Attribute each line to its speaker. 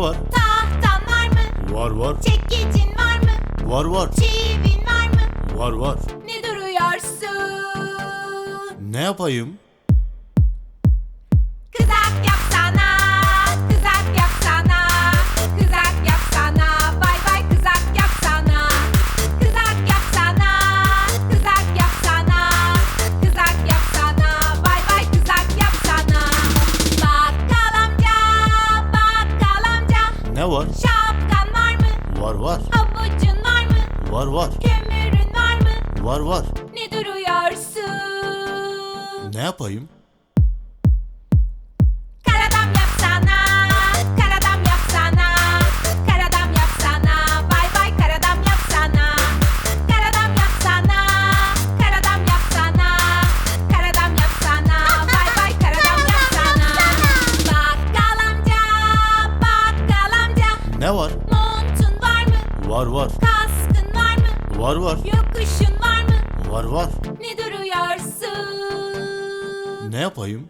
Speaker 1: Var? Tahtan var mı?
Speaker 2: Var var.
Speaker 1: Çekicin var mı?
Speaker 2: Var var.
Speaker 1: Çivin var mı? Var var. Ne duruyorsun? Ne yapayım?
Speaker 2: Ne var?
Speaker 1: şapkan var mı?
Speaker 2: Var var.
Speaker 1: Havucun var mı?
Speaker 2: Var var.
Speaker 1: Kömürün var mı?
Speaker 2: Var var.
Speaker 1: Ne duruyorsun?
Speaker 2: Ne yapayım? Ne var?
Speaker 1: montun var mı?
Speaker 2: Var var.
Speaker 1: Kaskın var mı?
Speaker 2: Var var.
Speaker 1: Yokuşun var mı?
Speaker 2: Var var.
Speaker 1: Ne duruyorsun?
Speaker 2: Ne yapayım?